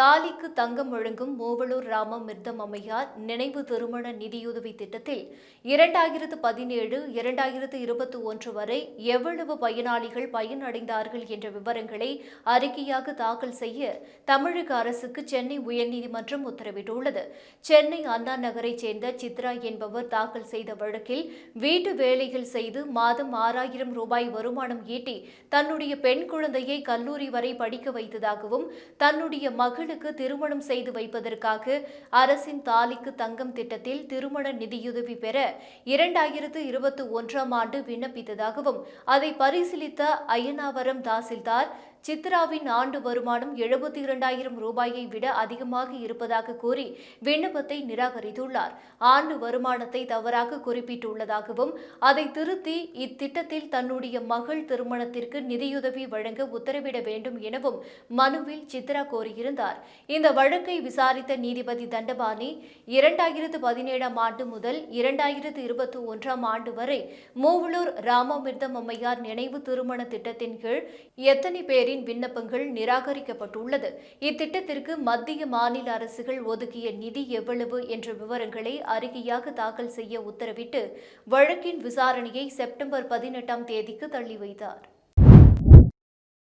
தாலிக்கு தங்கம் வழங்கும் மூவலூர் ராம மிர்தம் அம்மையார் நினைவு திருமண நிதியுதவி திட்டத்தில் இரண்டாயிரத்து பதினேழு இரண்டாயிரத்து இருபத்தி ஒன்று வரை எவ்வளவு பயனாளிகள் பயனடைந்தார்கள் என்ற விவரங்களை அறிக்கையாக தாக்கல் செய்ய தமிழக அரசுக்கு சென்னை உயர்நீதிமன்றம் உத்தரவிட்டுள்ளது. சென்னை அண்ணா நகரைச் சேர்ந்த சித்ரா என்பவர் தாக்கல் செய்த வழக்கில் வீட்டு வேலைகள் செய்து மாதம் ஆறாயிரம் ரூபாய் வருமானம் ஈட்டி தன்னுடைய பெண் குழந்தையை கல்லூரி வரை படிக்க வைத்ததாகவும் தன்னுடைய மகள் மகளுக்கு திருமணம் செய்து வைப்பதற்காக அரசின் தாலிக்கு தங்கம் திட்டத்தில் திருமண நிதியுதவி பெற இரண்டாயிரத்து இருபத்தி ஒன்றாம் ஆண்டு விண்ணப்பித்ததாகவும் அதை பரிசீலித்த அய்யனாவரம் தாசில்தார் சித்ராவின் ஆண்டு வருமானம் எழுபத்தி இரண்டாயிரம் ரூபாயை விட அதிகமாக இருப்பதாக கூறி விண்ணப்பத்தை நிராகரித்துள்ளார். ஆண்டு வருமானத்தை தவறாக குறிப்பிட்டுள்ளதாகவும் அதை திருத்தி இத்திட்டத்தில் தன்னுடைய மகள் திருமணத்திற்கு நிதியுதவி வழங்க உத்தரவிட வேண்டும் எனவும் மனுவில் சித்ரா கோரியிருந்தார். இந்த வழக்கை விசாரித்த நீதிபதி தண்டபாணி இரண்டாயிரத்து பதினேழாம் ஆண்டு முதல் இரண்டாயிரத்து இருபத்தி ஒன்றாம் ஆண்டு வரை மூவலூர் ராமமிர்தம் அம்மையார் நினைவு திருமண திட்டத்தின் கீழ் எத்தனை பேர் பேரின் விண்ணப்பங்கள் நிராகரிக்கப்பட்டுள்ளது. இத்திட்டத்திற்கு மத்திய மாநில அரசுகள் ஒதுக்கிய நிதி எவ்வளவு என்ற விவரங்களை அறிக்கையாக தாக்கல் செய்ய உத்தரவிட்டு வழக்கின் விசாரணையை செப்டம்பர் பதினெட்டாம் தேதிக்கு தள்ளி வைத்தார்.